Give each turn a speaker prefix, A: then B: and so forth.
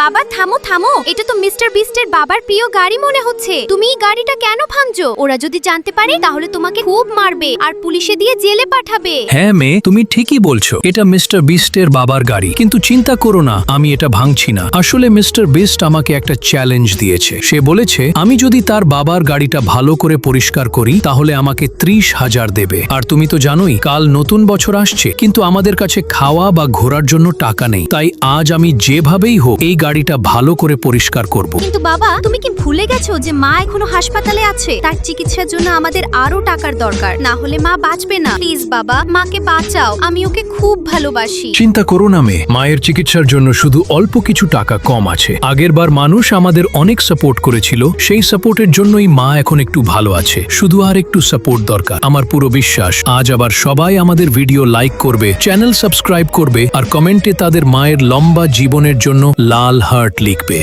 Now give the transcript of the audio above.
A: বাবা, থামো থামো। এটা তো মিস্টার বিস্টের বাবার প্রিয় গাড়ি মনে হচ্ছে। তুমি এই গাড়িটা কেন ভাঙছো? ওরা যদি জানতে পারে, তাহলে তোমাকে খুব মারবে আর পুলিশে দিয়ে জেলে পাঠাবে।
B: হ্যাঁ মেয়ে, তুমি ঠিকই বলছো। এটা মিস্টার বিস্টের বাবার গাড়ি। কিন্তু চিন্তা করো না, আমি এটা ভাঙছি না। আসলে মিস্টার বিস্ট আমাকে একটা চ্যালেঞ্জ দিয়েছে। সে বলেছে, আমি যদি তার বাবার গাড়িটা ভালো করে পরিষ্কার করি, তাহলে আমাকে ত্রিশ হাজার দেবে। আর তুমি তো জানোই, কাল নতুন বছর আসছে। কিন্তু আমাদের কাছে খাওয়া বা ঘোরার জন্য টাকা নেই। তাই আজ আমি যেভাবেই হোক, এই গাড়িটা ভালো করে পরিষ্কার করব।
A: কিন্তু বাবা তুমি কি ভুলে গেছো যে মা এখনও হাসপাতালে আছে? তার চিকিৎসার জন্য আমাদের আরও টাকার দরকার। না হলে মা বাঁচবে না। প্লিজ বাবা মাকে বাঁচাও। আমি ওকে খুব ভালোবাসি।
B: চিন্তা করো না মেয়ে। মায়ের চিকিৎসার জন্য শুধু অল্প কিছু টাকা কম আছে। আগেরবার মানুষ আমাদের অনেক সাপোর্ট করেছিল। সেই সাপোর্টের জন্যই মা এখন একটু ভালো আছে। শুধু আর একটু সাপোর্ট দরকার। আমার পুরো বিশ্বাস আজ আবার সবাই আমাদের ভিডিও লাইক করবে চ্যানেল সাবস্ক্রাইব করবে আর কমেন্টে তাদের মায়ের লম্বা জীবনের জন্য লাল হার্ট লিখবে।